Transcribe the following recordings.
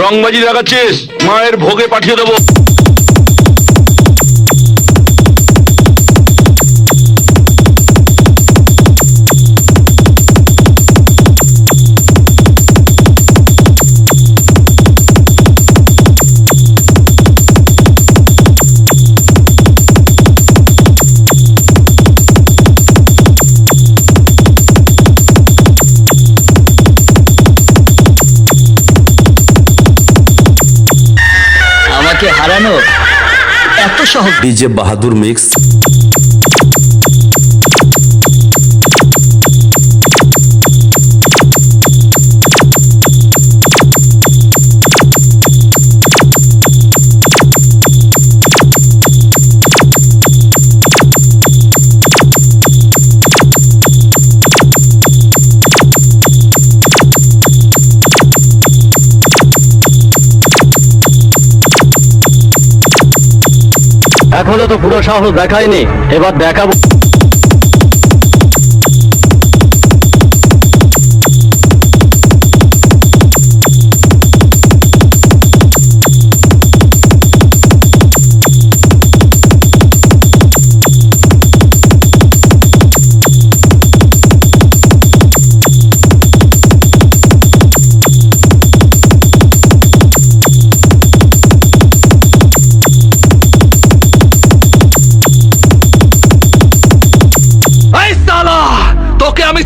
রংবাজি দেখাচ্ছিস মায়ের ভোগে পাঠিয়ে দেবো। এত সহজ ডিজে বাহাদুর মিক্স এখনও তো পুরো সাহস দেখায়নি এবার দেখাবো।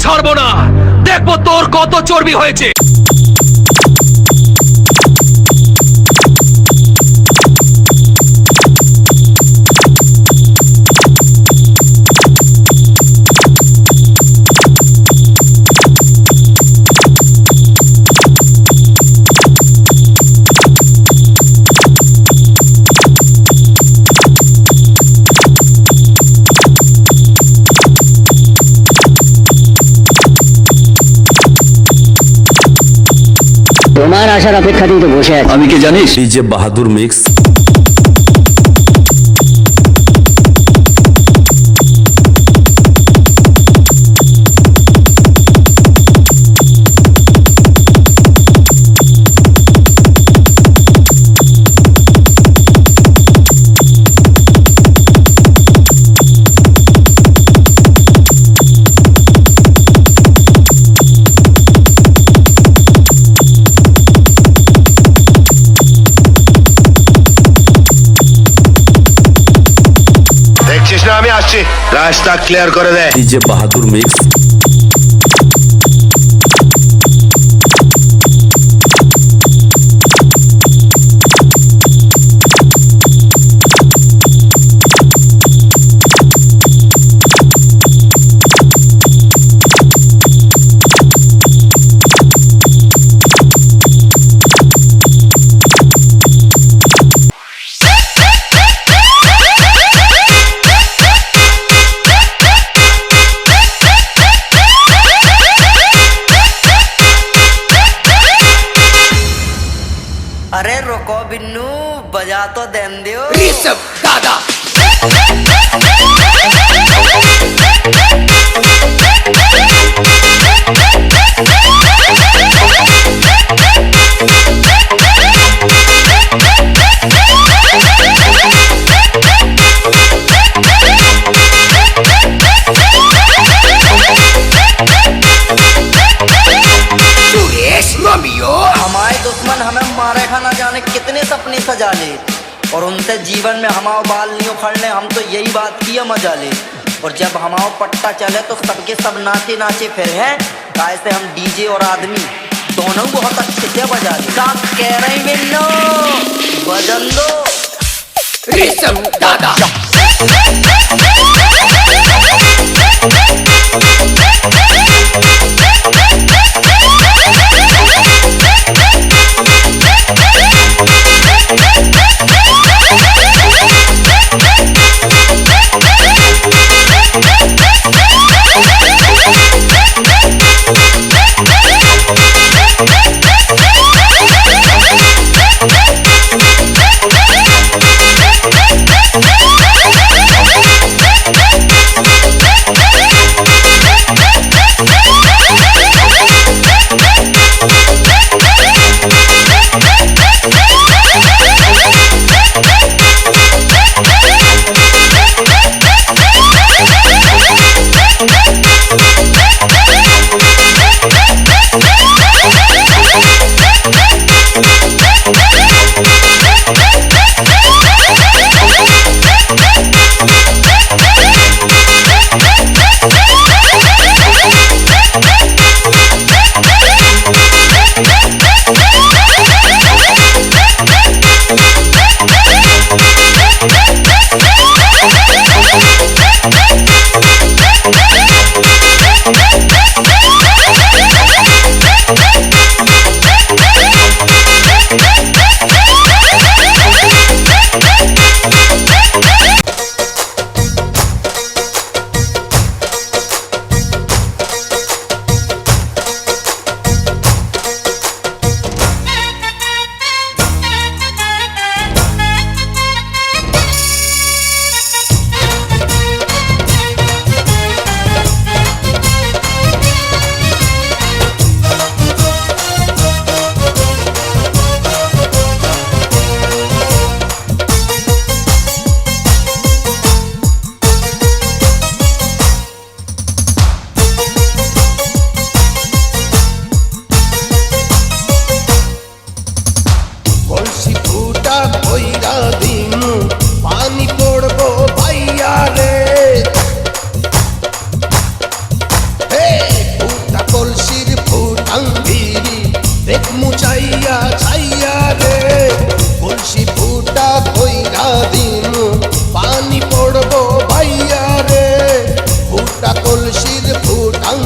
ছাড়বো না। দেখব তোর কত চর্বি হয়েছে। তোমার আসার অপেক্ষাতেই তো বসে আছি। আমি কি জানিস? যে বাহাদুর মিক্স আসছি। রাস্তা ক্লিয়ার করে দেয় যে বাহাদুর মিক্স बजा तो देन दियो हमारे में हमाओ बाल नहीं उखड़ने हम तो यही बात किया मज़ा ले। और जब हमाओ पट्टा चले तो सबके सब नाचे नाचे फिर है। ऐसे हम डीजे और आदमी दोनों बहुत अच्छे से बजा ले। साथ कह रहे मिलो बजन दो। Hey!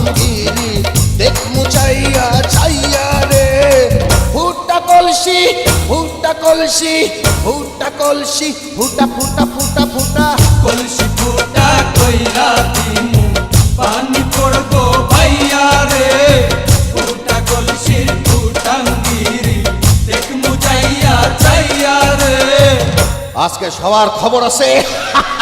ফুটাঙ্গিরি দেখ মুচাইয়া ছাইয়া রে। ফুটা কলসি ফুটা কলসি ফুটা কলসি ফুটা ফুটা ফুটা ফুটা। কলসি ফুটা কইরা দিমু পানি পড়ব ভাইয়া রে। ফুটা কলসির ফুটাঙ্গিরি দেখ মুজাইয়া চাইয়া রে। আজকে সবার খবর আছে।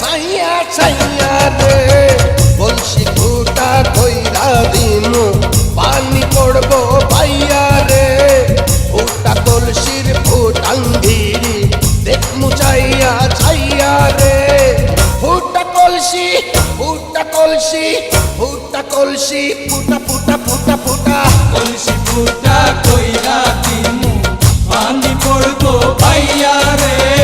ছাইয়া ছাইয়া রে, বলছি ফুটা কইরা দিনু পানি পড়ব পাইয়া রে। ফুটা কলসির ফুটাঙ্গিরি দেখ মুচাইয়া ছাইয়া রে। ফুটা কলসি ফুটা কলসি ফুটা কলসি, ফুটা ফুটা ফুটা ফুটা। কলসি ফুটা কইরা দিমু, পানি পড়ব ভাইয়া রে।